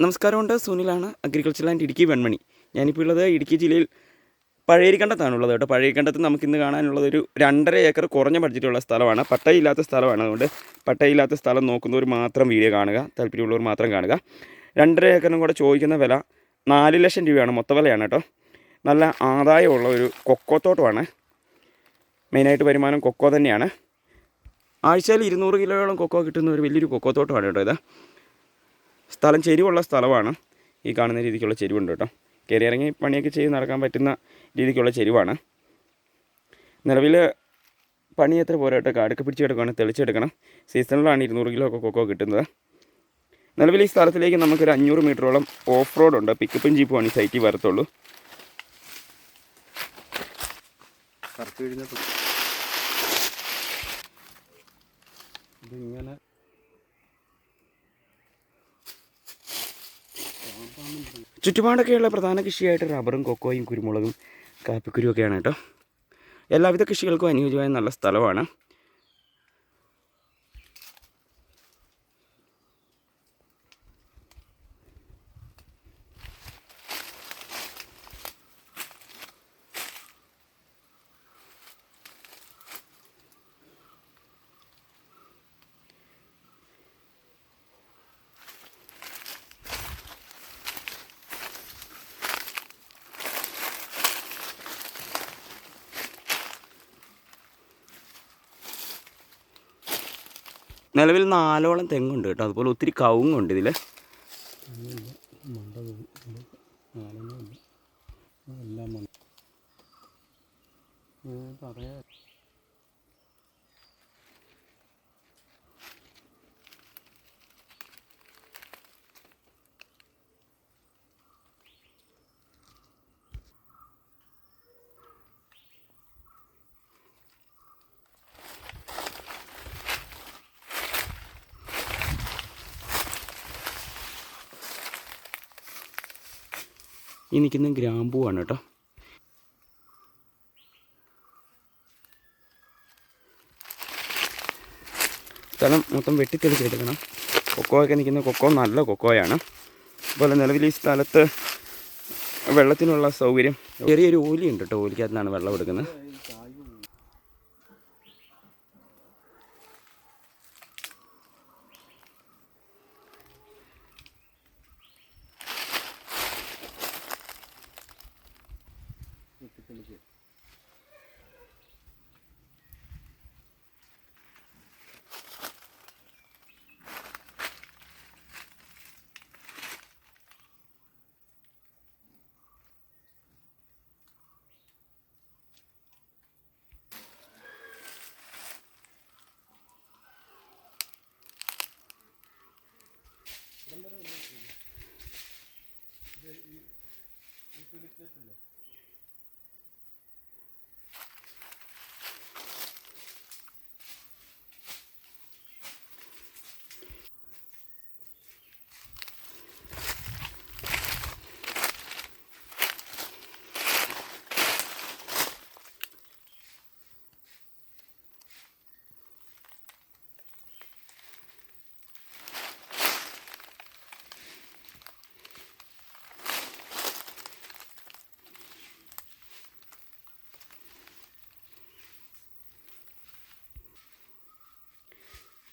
നമസ്കാരമുണ്ട്. സുനിലാണ് agriculture and Idukki Venmani. ഞാനിപ്പോൾ ഉള്ളത് ഇടുക്കി ജില്ലയിൽ പഴയരിക്കണ്ടത്താണുള്ളത് കേട്ടോ. പഴയരിക്കണ്ടത്ത് നമുക്കിന്ന് കാണാനുള്ളത് ഒരു രണ്ടര ഏക്കർ കുറഞ്ഞ ബഡ്ജറ്റുള്ള സ്ഥലമാണ്. പട്ടയില്ലാത്ത സ്ഥലമാണ്. അതുകൊണ്ട് പട്ടയില്ലാത്ത സ്ഥലം നോക്കുന്നവർ മാത്രം വീഡിയോ കാണുക. താല്പര്യമുള്ളവർ മാത്രം കാണുക. രണ്ടര ഏക്കറിനും കൂടെ ചോദിക്കുന്ന വില നാല് ലക്ഷം രൂപയാണ് മൊത്ത വിലയാണ് കേട്ടോ. നല്ല ആദായമുള്ള ഒരു കൊക്കോത്തോട്ടമാണ്. മെയിനായിട്ട് വരുമാനം കൊക്കോ തന്നെയാണ്. ആഴ്ചയിൽ ഇരുന്നൂറ് കിലോയോളം കൊക്കോ കിട്ടുന്ന ഒരു വലിയൊരു കൊക്കോത്തോട്ടമാണ് കേട്ടോ ഇത്. സ്ഥലം ചെരിവുള്ള സ്ഥലമാണ്. ഈ കാണുന്ന രീതിക്കുള്ള ചെരിവുണ്ട് കേട്ടോ. കയറി ഇറങ്ങി പണിയൊക്കെ ചെയ്ത് നടക്കാൻ പറ്റുന്ന രീതിക്കുള്ള ചെരിവാണ്. നിലവിൽ പണി എത്ര പോരാട്ടോ കാടൊക്കെ പിടിച്ചെടുക്കണം തെളിച്ചെടുക്കണം സീസണിലാണ് ഇരുന്നൂറ് കിലോ ഒക്കെ കൊക്കോ കിട്ടുന്നത്. നിലവിൽ ഈ സ്ഥലത്തിലേക്ക് നമുക്കൊരു അഞ്ഞൂറ് മീറ്ററോളം ഓഫ് റോഡ് ഉണ്ട്. പിക്കപ്പും ജീപ്പുമാണ് ഈ സൈറ്റിൽ വരത്തുള്ളൂ. ഇതിങ്ങനെ ചുറ്റുപാടൊക്കെയുള്ള പ്രധാന കൃഷിയായിട്ട് റബ്ബറും കൊക്കോയും കുരുമുളകും കാപ്പിക്കുരുവൊക്കെയാണ് കേട്ടോ. എല്ലാവിധ കൃഷികൾക്കും അനുയോജ്യമായ നല്ല സ്ഥലമാണ്. നിലവിൽ നാലോളം തെങ്ങുണ്ട് കേട്ടോ അതുപോലെ ഒത്തിരി കവുങ്ങുണ്ട് ഇതിൽ ഈ നിൽക്കുന്ന ഗ്രാമ്പൂവാണ് കേട്ടോ. സ്ഥലം മൊത്തം വെട്ടിത്തെളിച്ചെടുക്കണം കൊക്കോ ഒക്കെ നിൽക്കുന്ന കൊക്കോ നല്ല കൊക്കോയാണ്. അതുപോലെ നിലവിൽ ഈ സ്ഥലത്ത് വെള്ളത്തിനുള്ള സൗകര്യം. ചെറിയൊരു ഓലിയുണ്ട് കേട്ടോ ഓലിക്കകത്തുനിന്നാണ് വെള്ളം എടുക്കുന്നത്. Üstelik ne türlü?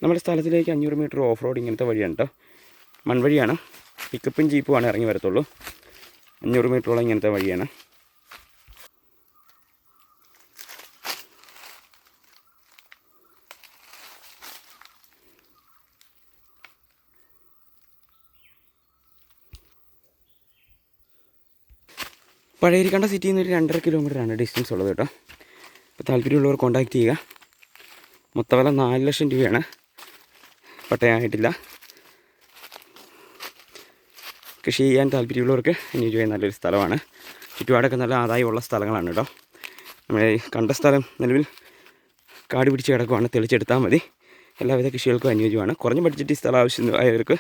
നമ്മുടെ സ്ഥലത്തിലേക്ക് അഞ്ഞൂറ് മീറ്റർ ഓഫ് റോഡ് ഇങ്ങനത്തെ വഴിയാണ് കേട്ടോ മൺവഴിയാണ്. പിക്കപ്പും ജീപ്പുമാണ് ഇറങ്ങി വരത്തുള്ളൂ. അഞ്ഞൂറ് മീറ്ററോളം ഇങ്ങനത്തെ വഴിയാണ്. പഴയരിക്കണ്ട സിറ്റിയിൽ നിന്ന് ഒരു രണ്ടര കിലോമീറ്ററാണ് ഡിസ്റ്റൻസ് ഉള്ളത് കേട്ടോ അപ്പോൾ താല്പര്യമുള്ളവർ കോൺടാക്റ്റ് ചെയ്യുക. മൊത്തവല നാല് ലക്ഷം രൂപയാണ്. പട്ടയമായിട്ടില്ല കൃഷി ചെയ്യാൻ താല്പര്യമുള്ളവർക്ക് അനുയോജ്യമായ നല്ലൊരു സ്ഥലമാണ്. ചുറ്റുപാടൊക്കെ നല്ല ആദായമുള്ള സ്ഥലങ്ങളാണ് കേട്ടോ. നമ്മൾ കണ്ട സ്ഥലം നിലവിൽ കാട് പിടിച്ച് കിടക്കുവാണ്. തെളിച്ചെടുത്താൽ മതി. എല്ലാവിധ കൃഷികൾക്കും അനുയോജ്യമാണ്. കുറഞ്ഞ ബഡ്ജറ്റ് സ്ഥലം ആവശ്യമായവർക്ക്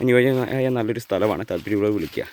അനുയോജ്യമായ നല്ലൊരു സ്ഥലമാണ്. താല്പര്യമുള്ളവർ വിളിക്കുക.